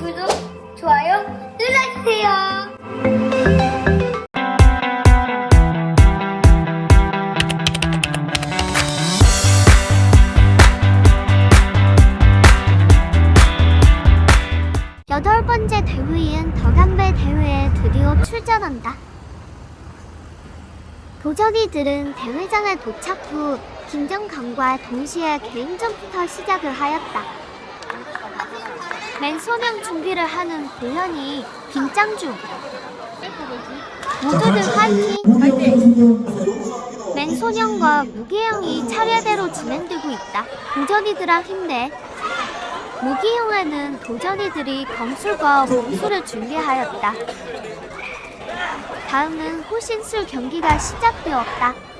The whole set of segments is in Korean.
구독, 좋아요 눌러주세요. 도전이들은 대회장에 도착 후 김정강과 동시에 개인전부터 시작을 하였다. 맨소년 준비를 하는 고현이 긴장 중. 모두들 화이팅! 맨소년과 무기형이 차례대로 진행되고 있다. 도전이들아 힘내. 무기형에는 도전이들이 검술과 몸술을 준비하였다. 다음은 호신술 경기가 시작되었다.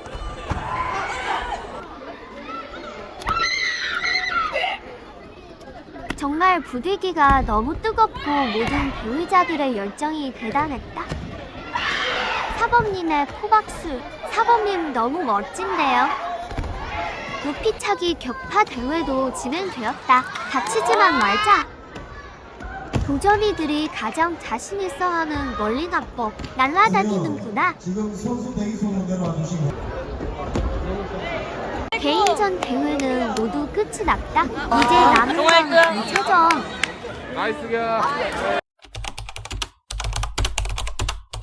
정말 부대기가 너무 뜨겁고 모든 배우자들의 열정이 대단했다. 사범님의 포박술, 사범님 너무 멋진데요. 높이차기 격파 대회도 진행되었다. 다치지만 말자. 도전이들이 가장 자신 있어 하는 멀리나법 날라다니는구나. 지금 선수 대기소 내려와 주시고 개인전 대회는 끝이 났다. 이제 남은 건 단체전. 나이스야.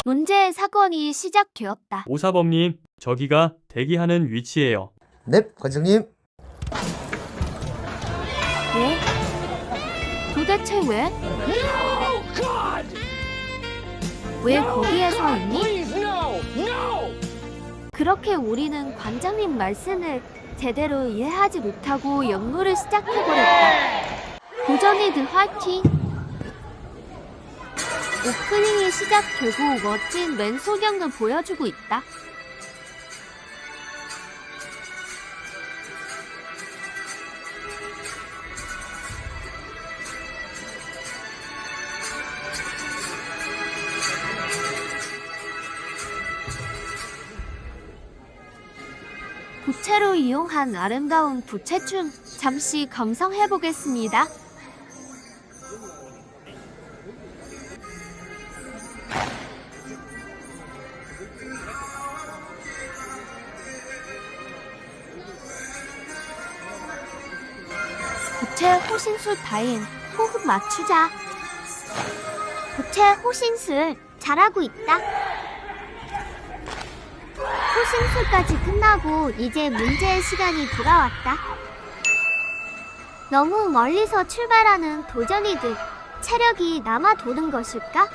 문제의 사건이 시작되었다. 오사범님, 저기가 대기하는 위치예요. 네, 관장님. 왜? 도대체 왜? 왜 거기에 서 있니? 그렇게 우리는 관장님 말씀을 제대로 이해하지 못하고 연구를 시작해버렸다. 도전이들 화이팅! 오프닝이 시작되고 멋진 맨소경을 보여주고 있다. 부채로 이용한 아름다운 부채춤 잠시 감상해 보겠습니다. 부채 호신술 타임 호흡 맞추자. 부채 호신술 잘하고 있다. 호신술까지 끝나고 이제 문제의 시간이 돌아왔다. 너무 멀리서 출발하는 도전이들 체력이 남아 도는 것일까?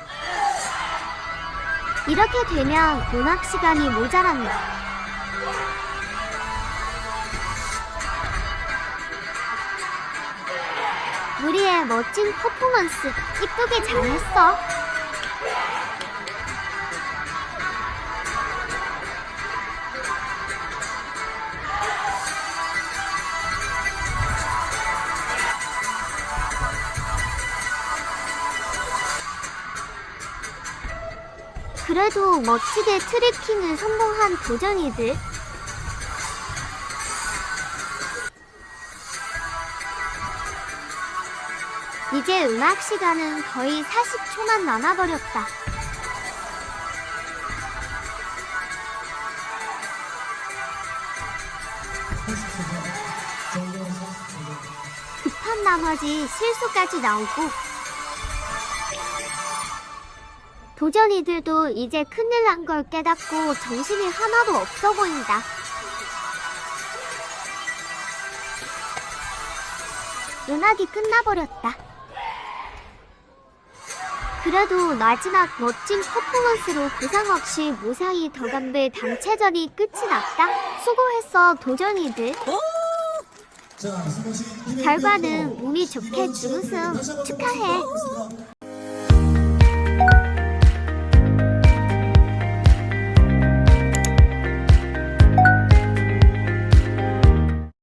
이렇게 되면 음악 시간이 모자란다. 우리의 멋진 퍼포먼스 이쁘게 잘했어. 그래도 멋지게 트리킹을 성공한 도전이들. 이제 음악 시간은 거의 40초만 남아버렸다. 급한 나머지 실수까지 나오고 도전이들도 이제 큰일 난 걸 깨닫고 정신이 하나도 없어 보인다. 음악이 끝나버렸다. 그래도 마지막 멋진 퍼포먼스로 부상 없이 무사히 더감배 단체전이 끝이 났다. 수고했어, 도전이들. 결과는 운이 좋게 준우승 축하해.